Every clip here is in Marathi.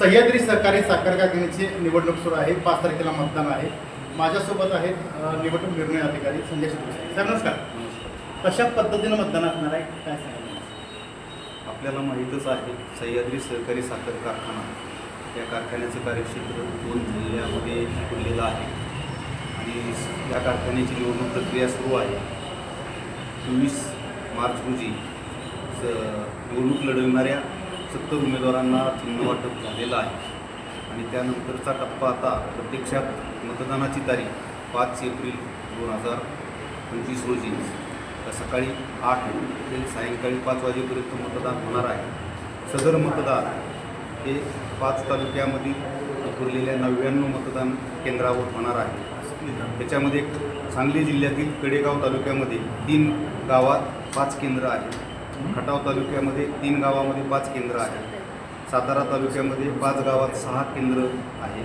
सह्याद्री सहकारी साखर कारखान्याची निवडणूक सुरू आहे. पाच तारखेला मतदान आहे. माझ्यासोबत आहेत निवडणूक निर्णय अधिकारी संजय शिंदे. साहेब नमस्कार. कशा पद्धतीनं मतदान असणार आहे? काय सांगा आपल्याला माहीतच आहे सह्याद्री सहकारी साखर कारखाना या कारखान्याचं कार्यक्षेत्र दोन जिल्ह्यामध्ये खुललेलं आहे. आणि या कारखान्याची निवडणूक प्रक्रिया सुरू आहे. चोवीस मार्च रोजी स निवडणूक लढवणाऱ्या सत्तर उमेदवारांना चिन्ह वाटप झालेलं आहे. आणि त्यानंतरचा टप्पा आता प्रत्यक्षात मतदानाची तारीख पाच एप्रिल दोन हजार पंचवीस रोजी. सकाळी आठ ते सायंकाळी पाच वाजेपर्यंत मतदान होणार आहे. सदर मतदान हे पाच तालुक्यामधील उरलेल्या नव्याण्णव मतदान केंद्रावर होणार आहे. त्याच्यामध्ये सांगली जिल्ह्यातील कडेगाव तालुक्यामध्ये तीन गावात पाच केंद्र आहेत. खटाव तालुक्यामध्ये तीन गावामध्ये पाच केंद्र आहेत. सातारा तालुक्यामध्ये पाच गावात सहा केंद्र आहे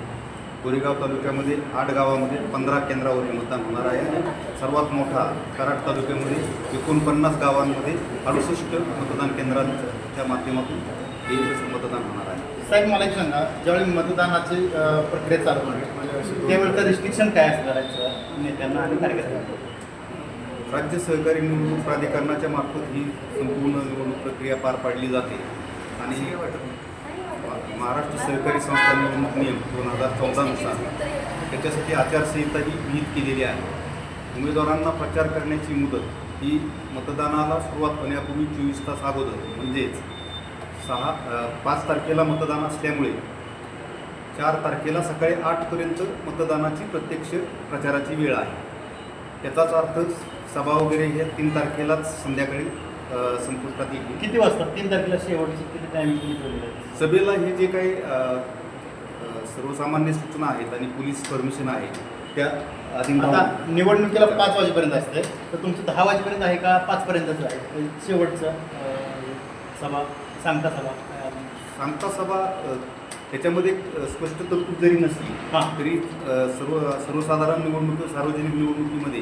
कोरेगाव तालुक्यामध्ये आठ गावामध्ये पंधरा केंद्रावर मतदान होणार आहे. सर्वात मोठा कराड तालुक्यामध्ये एकोणपन्नास गावांमध्ये अडुसष्ट मतदान केंद्रांच्या माध्यमातून हे मतदान होणार आहे. साहेब मला एक सांगा ज्यावेळी मतदानाची प्रक्रिया चालू आहे त्यावेळेचं रिस्ट्रिक्शन काय असणार आहे नेत्यांना आणि कार्यकर्त्यांना? राज्य सहकारी निवडणूक प्राधिकरणाच्या मार्फत ही संपूर्ण निवडणूक प्रक्रिया पार पाडली जाते. आणि महाराष्ट्र सहकारी संस्था निवडणूक नियम दोन हजार चौदानुसार त्याच्यासाठी आचारसंहिता ही विहित केलेली आहे. उमेदवारांना प्रचार करण्याची मुदत ही मतदानाला सुरुवात होण्यापूर्वी चोवीस तास अगोदर म्हणजेच सहा पाच तारखेला मतदान असल्यामुळे चार तारखेला सकाळी आठपर्यंत मतदानाची प्रत्यक्ष प्रचाराची वेळ आहे. याचाच अर्थ सभा वगैरे हे तीन तारखेलाच संध्याकाळी अ, संपुष्टात येईल. किती वाजता? तीन तारखेला शेवटची किती टायमिंग किती ठेवलेलं आहे सभेला हे जे काही अ, अ, सर्वसामान्य सूचना आहेत आणि पोलीस परमिशन आहे त्या अधीन आता निवडणुकीला पाच वाजेपर्यंत असते. तर तुमचं दहा वाजेपर्यंत आहे का पाचपर्यंतच आहे? शेवटचं अं, सभा सांगता सभा. काय? सांगता सभा अ, त्याच्यामध्ये अ, स्पष्ट तरतूद जरी नसली हां. तरी अ, सर्व सर्वसाधारण निवडणूक सार्वजनिक निवडणुकीमध्ये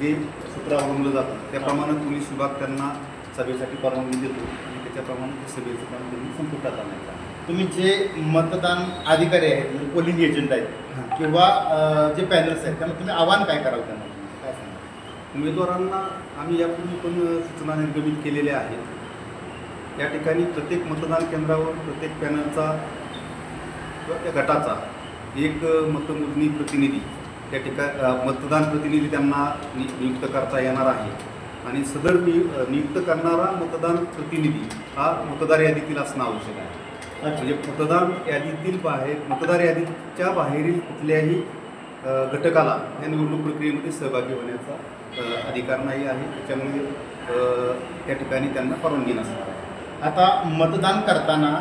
जे सूत्र अवलंबलं जातं त्याप्रमाणे पोलीस विभाग त्यांना सभेसाठी परवानगी देतो आणि त्याच्याप्रमाणे ते सभेचं काम त्यांनी संपुष्टात आणायचं आहे. तुम्ही जे मतदान अधिकारी आहेत म्हणजे पोलिंग एजंट आहेत. किंवा अं, जे पॅनल्स आहेत त्यांना तुम्ही आव्हान काय कराल त्यांना काय सांगा उमेदवारांना आम्ही यापूर्वी पण सूचना निर्गमित केलेल्या आहेत या ठिकाणी प्रत्येक मतदान केंद्रावर प्रत्येक पॅनलचा किंवा त्या गटाचा एक मतमोजणी प्रतिनिधी त्या ठिका मतदान प्रतिनिधी त्यांना नि नियुक्त करता येणार आहे. आणि सदर नि नियुक्त करणारा मतदान प्रतिनिधी हा मतदार यादीतील असणं आवश्यक आहे. म्हणजे मतदान यादीतील बाहेर मतदार यादीच्या बाहेरील कुठल्याही घटकाला या निवडणूक प्रक्रियेमध्ये सहभागी होण्याचा अधिकार नाही आहे. त्याच्यामुळे त्या ठिकाणी त्यांना परवानगी नसणार आता मतदान करताना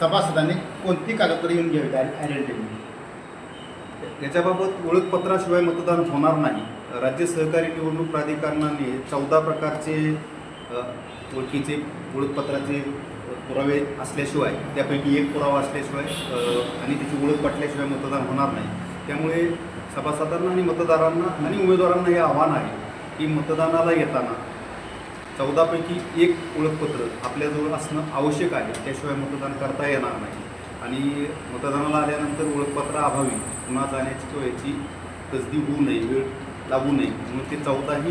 सभासदांनी कोणती कागदपत्र येऊन घ्यावी आयडेंटिटी. याच्याबाबत ओळखपत्राशिवाय मतदान होणार नाही. राज्य सहकारी निवडणूक प्राधिकरणाने चौदा प्रकारचे ओळखीचे ओळखपत्राचे पुरावे असल्याशिवाय त्यापैकी एक पुरावा असल्याशिवाय आणि त्याची ओळख पटल्याशिवाय मतदान होणार नाही. त्यामुळे सभासदांना आणि मतदारांना आणि उमेदवारांना हे आव्हान आहे की मतदानाला येताना चौदापैकी एक ओळखपत्र आपल्याजवळ असणं आवश्यक आहे. त्याशिवाय मतदान करता येणार नाही. आणि मतदानाला आल्यानंतर ओळखपत्र अभावी. पुन्हा जाण्याची किंवा याची तसदी होऊ नये वेळ लागू नये. म्हणून ते चौदाही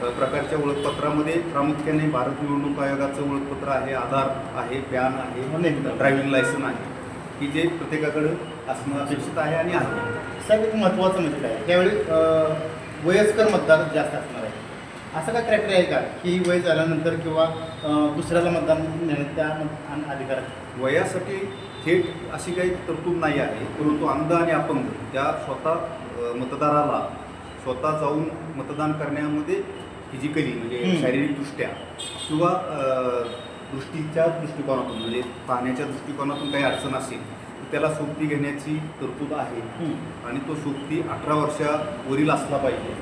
प्रकारच्या ओळखपत्रामध्ये प्रामुख्याने भारत निवडणूक आयोगाचं ओळखपत्र आहे आधार आहे पॅन आहे ड्रायव्हिंग लायसन आहे. की जे प्रत्येकाकडं असणं अपेक्षित आहे आणि आहे. साहेब एक महत्त्वाचं म्हणजे काय? त्यावेळी वयस्कर मतदार जास्त असणार आहे. असं काय क्रायटेरिया आहे का? की वय झाल्यानंतर किंवा दुसऱ्याला मतदान देण्यात त्या मत- आणि अधिकार आहे? वयासाठी थेट अशी काही तरतूद नाही आहे परंतु अंध आणि अपंग त्या स्वतः मतदाराला स्वतः जाऊन मतदान करण्यामध्ये फिजिकली म्हणजे. शारीरिकदृष्ट्या किंवा दृष्टीच्या दृष्टिकोनातून म्हणजे पाहण्याच्या दृष्टिकोनातून काही अडचण असेल तर त्याला सोबती घेण्याची तरतूद आहे. आणि तो सोबती अठरा वर्षावरील असला पाहिजे.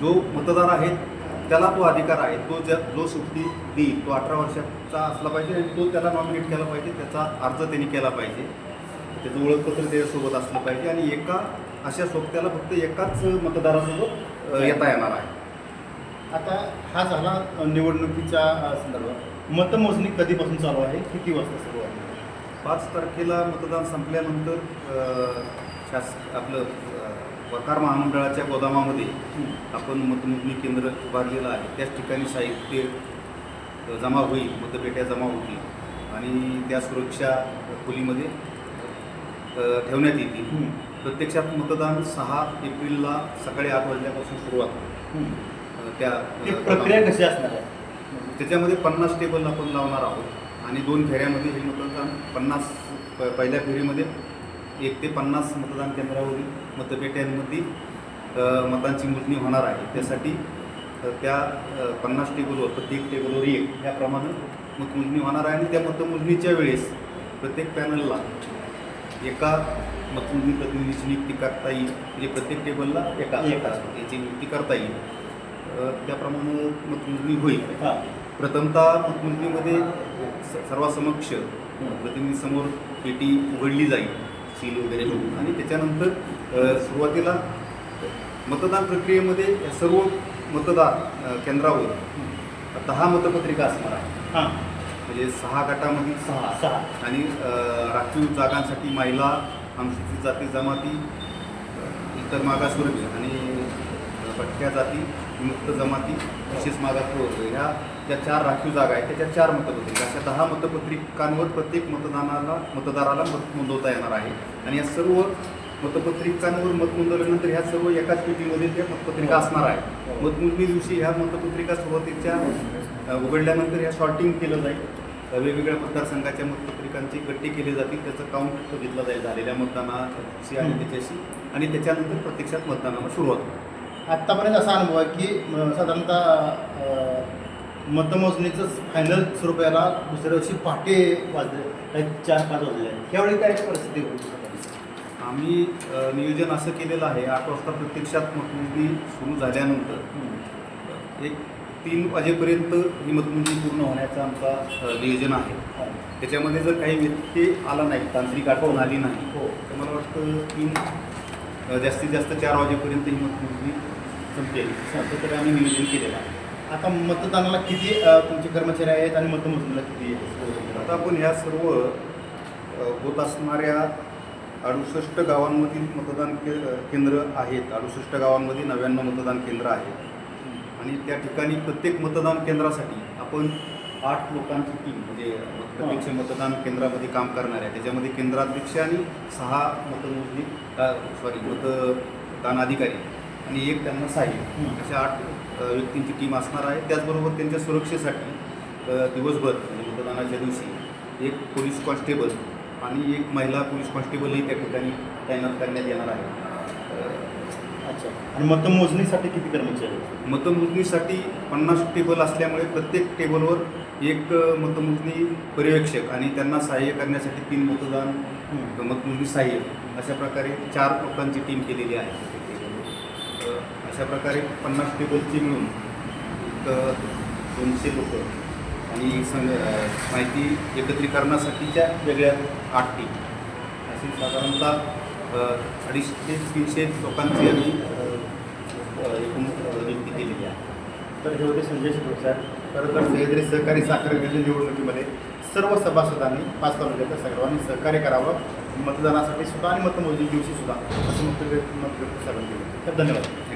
जो मतदार आहे त्याला तो अधिकार आहे. तो ज्या जो सोबती देईल तो अठरा वर्षाचा असला पाहिजे आणि तो त्याला नॉमिनेट केला पाहिजे. त्याचा अर्ज त्यांनी केला पाहिजे. त्याचं ओळखपत्र त्याच्यासोबत असलं पाहिजे आणि एका अशा सोबत्याला फक्त एकाच मतदारासोबत येता येणार आहे. आता हा झाला निवडणुकीच्या संदर्भात. मतमोजणी कधीपासून चालू आहे? किती वाजता सुरू आहे? पाच तारखेला मतदान संपल्यानंतर शास आपलं वकार महामंडळाच्या गोदामामध्ये आपण मतमोजणी केंद्र उभारलेलं आहे. त्याच ठिकाणी साहित्य जमा होईल मतपेट्या जमा होतील आणि त्या सुरक्षा खोलीमध्ये ठेवण्यात येतील. प्रत्यक्षात मतदान सहा एप्रिलला सकाळी आठ वाजल्यापासून सुरुवात होईल. त्या प्रक्रिया कशी असणार आहे? त्याच्यामध्ये पन्नास टेबल आपण लावणार आहोत आणि दोन फेऱ्यामध्ये हे मतदान पन्नास प- पहिल्या फेरीमध्ये एक ते पन्नास मतदान केंद्रावरील मतपेट्यांमध्ये मतांची मोजणी होणार आहे. त्यासाठी त्या पन्नास टेबलवर प्रत्येक टेबलवर एक याप्रमाणे मतमोजणी होणार आहे. आणि त्या मतमोजणीच्या वेळेस प्रत्येक पॅनलला एका मतमोजणी प्रतिनिधीची नियुक्ती करता येईल. म्हणजे प्रत्येक टेबलला एका एका. याची नियुक्ती करता येईल. त्याप्रमाणे मतमोजणी होईल. प्रथमतः मतमोजणीमध्ये स- सर्वांसमक्ष प्रतिनिधीसमोर पेटी उघडली जाईल. सील वगैरे ठेवून आणि त्याच्यानंतर सुरुवातीला मतदान प्रक्रियेमध्ये या सर्व मतदार केंद्रावर दहा मतपत्रिका असणार आहे. हां. म्हणजे सहा गटामधील सहा. सहा. आणि राखीव जागांसाठी महिला अनुसूचित जाती जमाती इतर मागासवर्गीय आणि भटक्या जाती विमुक्त जमाती विशेष मागासवर्ग ह्या ज्या चार राखीव जागा आहेत त्याच्या चार मतपत्रिका अशा दहा मतपत्रिकांवर प्रत्येक मतदानाला मतदाराला मत नोंदवता येणार आहे. आणि या सर्व मतपत्रिकांवर मत नोंदवल्यानंतर ह्या सर्व एकाच पेटीमध्ये त्या मतपत्रिका असणार आहे मतमोजणी दिवशी ह्या मतपत्रिका सुरुवातीच्या उघडल्यानंतर ह्या शॉर्टिंग केलं जाईल. वेगवेगळ्या मतदारसंघाच्या मतपत्रिकांचे गट्टे केले जातील. त्याचं काउंट घेतलं जाईल झालेल्या मतदानाची आणि त्याच्याशी. आणि त्याच्यानंतर प्रत्यक्षात मतदानाला सुरुवात आत्तापर्यंत असा अनुभव आहे की साधारणतः मतमोजणीचं फायनल स्वरूप याला दुसऱ्या दिवशी पहाटे वाजले काही चार पाच वाजले. त्यावेळी काय परिस्थिती होती? आम्ही अ, नियोजन असं केलेलं आहे आठ वाजता प्रत्यक्षात मतमोजणी सुरू झाल्यानंतर एक तीन वाजेपर्यंत ही मतमोजणी पूर्ण होण्याचं आमचा अ, नियोजन आहे. त्याच्यामध्ये जर काही व्यक्ती आला नाही तांत्रिक अडचण आली नाही हो. तर मला वाटतं तीन अ, जास्तीत जास्त चार वाजेपर्यंत ही मतमोजणी संपेल. असं तर आम्ही नियोजन केलेलं आहे. आता मतदानाला किती अ, तुमचे कर्मचारी आहेत आणि मतमोजणीला किती आहेत? आता आपण ह्या सर्व अ, होत असणाऱ्या अडुसष्ट गावांमधील मतदान के केंद्र आहेत. अडुसष्ट गावांमध्ये नव्याण्णव मतदान केंद्र आहेत. आणि त्या ठिकाणी प्रत्येक मतदान केंद्रासाठी आपण आठ लोकांची टीम म्हणजे प्रत्यक्ष मतदान केंद्रामध्ये काम करणार आहे. त्याच्यामध्ये केंद्राध्यक्ष आणि सहा मतमोजणी सॉरी मतदान अधिकारी आणि एक त्यांना सहाय्य हं. अशा आठ व्यक्तींची टीम असणार आहे त्याचबरोबर त्यांच्या सुरक्षेसाठी दिवसभर म्हणजे मतदानाच्या दिवशी एक पोलीस कॉन्स्टेबल आणि एक महिला पोलीस कॉन्स्टेबलही त्या ठिकाणी तैनात करण्यात येणार आहे अच्छा आणि मतमोजणीसाठी किती कर्मचारी? मतमोजणीसाठी पन्नास टेबल असल्यामुळे प्रत्येक टेबलवर एक मतमोजणी पर्यवेक्षक आणि त्यांना सहाय्य करण्यासाठी तीन मतदान. मतमोजणी सहाय्य अशा प्रकारे चार लोकांची टीम केलेली आहे अशा प्रकारे पन्नास टेबलची मिळून दोनशे लोक आणि सं माहिती एकत्रीकरणासाठीच्या वेगळ्या आठ टीम अशी साधारणतः अडीचशे ते तीनशे लोकांची आम्ही एकूण नियुक्ती केलेली आहे. तर हे होते संजय शिरोड साहेब खरं तर सह्याद्री सहकारी साखर निवडणुकीमध्ये सर्व सभासदांनी पाच तालुक्याच्या सर्वांनी सहकार्य करावं. मतदानासाठी सुद्धा आणि मतमोजणी दिवशी सुद्धा असं मत मत व्यक्त केलं. तर धन्यवाद.